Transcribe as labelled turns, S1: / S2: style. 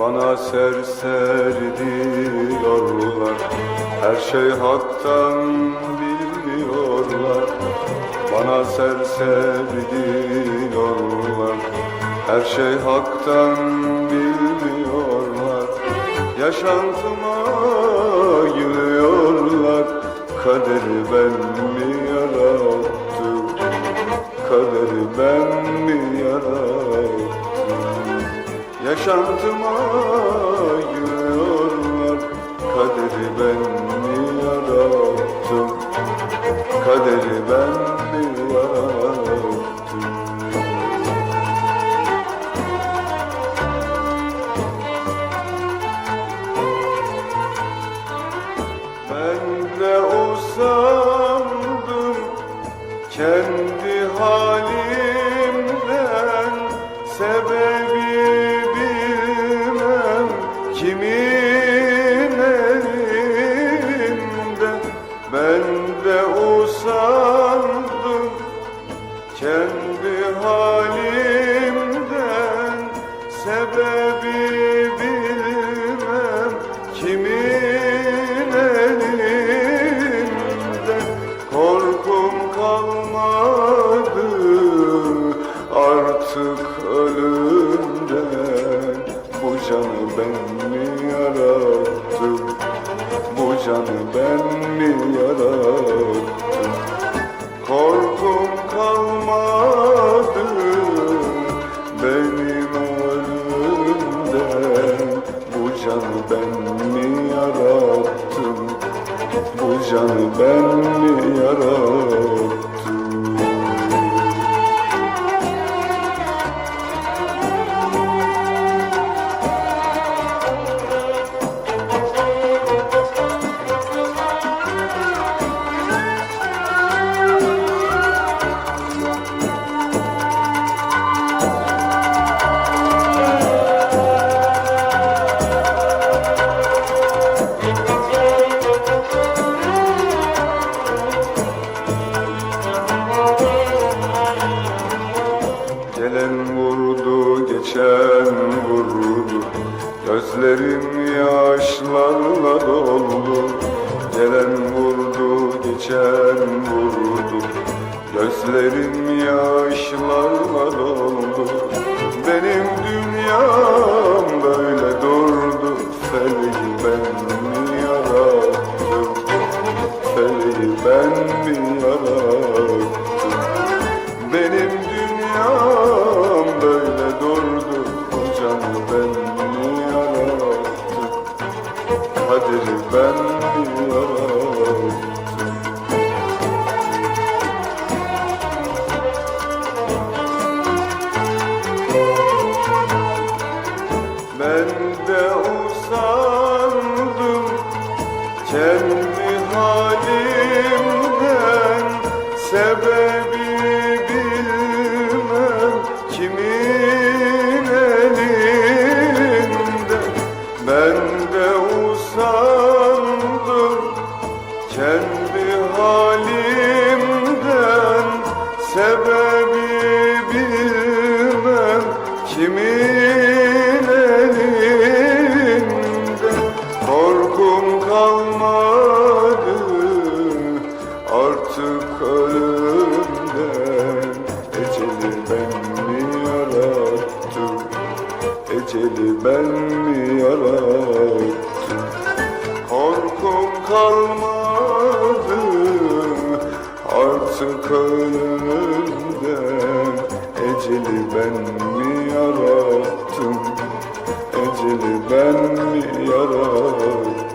S1: Bana serseri diyorlar Her şey haktan biliyorlar Bana serseri diyorlar Her şey haktan biliyorlar Yaşantıma gülüyorlar Kaderi ben mi yarattım? Kaderi ben mi yarattım Yaşantıma gülüyorlar Kaderi ben mi yarattım? Kaderi ben mi yarattım? Ben de usandım kendi halimden kendi halimden Sebebi bilmem kimin elinde. Korkum kalmadı artık ölümden. Bu canı ben Bu canı ben geçen vurdu Gözlerim yaşlarla doldu. Gelen vurdu, geçen vurdu. Gözlerim yaşlarla doldu. Benim dünyam canı ben mi yarattım Kaderi ben mi yarattım Ben de usandım. Kendi halimden Sebebi Eceli ben mi yarattım Korkum kalmadı artık ölümden. Eceli ben mi yarattım? Eceli ben mi yarattım